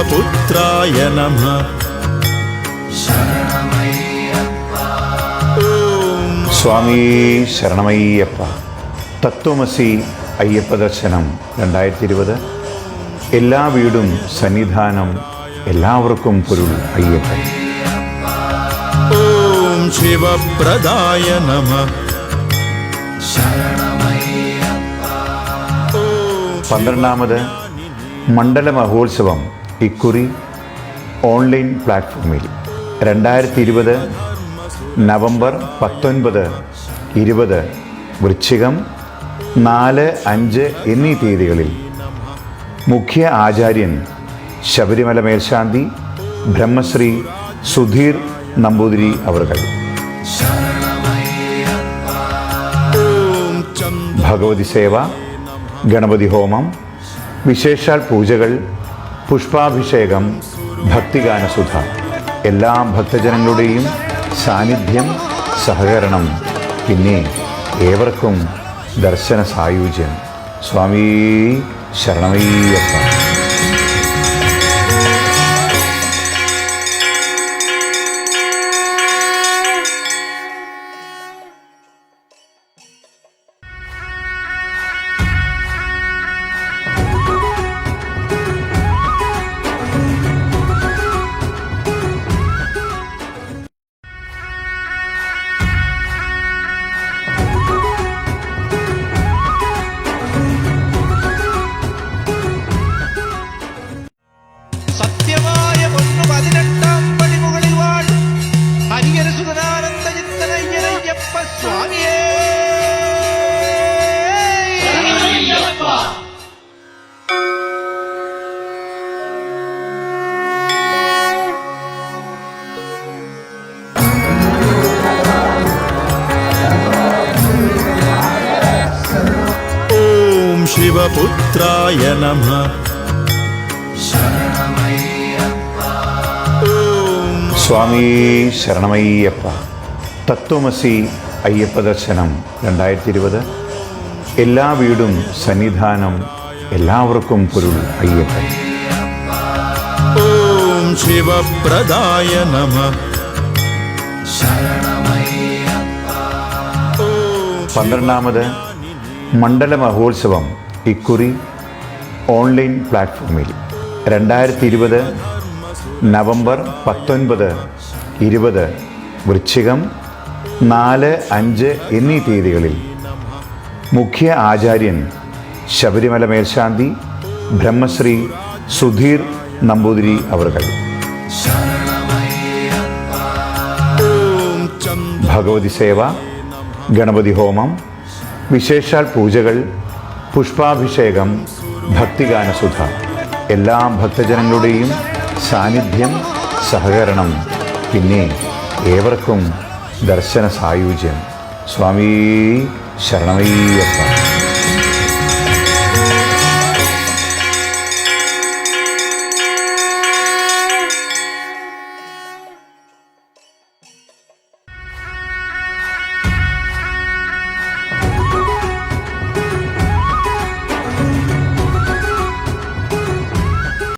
शिवपुत्राय नमः സ്വാമി ശരണമയ്യപ്പ തത്വമസി അയ്യപ്പ ദർശനം രണ്ടായിരത്തി ഇരുപത് എല്ലാ വീടും സന്നിധാനം എല്ലാവർക്കും പൊരുൾ അയ്യപ്പൻ ॐ शिवप्रदाय नमः പന്ത്രണ്ടാമത് മണ്ഡല മഹോത്സവം ഇക്കുറി ഓൺലൈൻ പ്ലാറ്റ്ഫോമിൽ. രണ്ടായിരത്തി ഇരുപത് നവംബർ പത്തൊൻപത് ഇരുപത് വൃശ്ചികം നാല് അഞ്ച് എന്നീ തീയതികളിൽ മുഖ്യ ആചാര്യൻ ശബരിമല മേൽശാന്തി ബ്രഹ്മശ്രീ സുധീർ നമ്പൂതിരി അവർ ഭഗവതി സേവ ഗണപതി ഹോമം വിശേഷാൽ പൂജകൾ പുഷ്പാഭിഷേകം ഭക്തിഗാനസുധ. എല്ലാ ഭക്തജനങ്ങളുടെയും സാന്നിധ്യം സഹകരണം. പിന്നെ ഏവർക്കും ദർശന സായുജ്യം സ്വാമി ശരണമയ്യപ്പ. शिवपुत्राय नमः ॐ സ്വാമി ശരണമയ്യപ്പ തത്വമസി അയ്യപ്പ ദർശനം രണ്ടായിരത്തി ഇരുപത് എല്ലാ വീടും സന്നിധാനം എല്ലാവർക്കും പൊരുൾ അയ്യപ്പൻ ॐ शिवप्रदाय नमः പന്ത്രണ്ടാമത് മണ്ഡല മഹോത്സവം ഇക്കുറി ഓൺലൈൻ പ്ലാറ്റ്ഫോമിൽ. രണ്ടായിരത്തി ഇരുപത് നവംബർ പത്തൊൻപത് ഇരുപത് വൃശ്ചികം നാല് അഞ്ച് എന്നീ തീയതികളിൽ മുഖ്യ ആചാര്യൻ ശബരിമല മേൽശാന്തി ബ്രഹ്മശ്രീ സുധീർ നമ്പൂതിരി അവർ ഭഗവതി സേവ ഗണപതി ഹോമം വിശേഷാൽ പൂജകൾ പുഷ്പാഭിഷേകം ഭക്തിഗാനസുധ. എല്ലാ ഭക്തജനങ്ങളുടെയും സാന്നിധ്യം സഹകരണം. പിന്നെ ഏവർക്കും ദർശന സായുജ്യം സ്വാമി ശരണമയ്യപ്പ.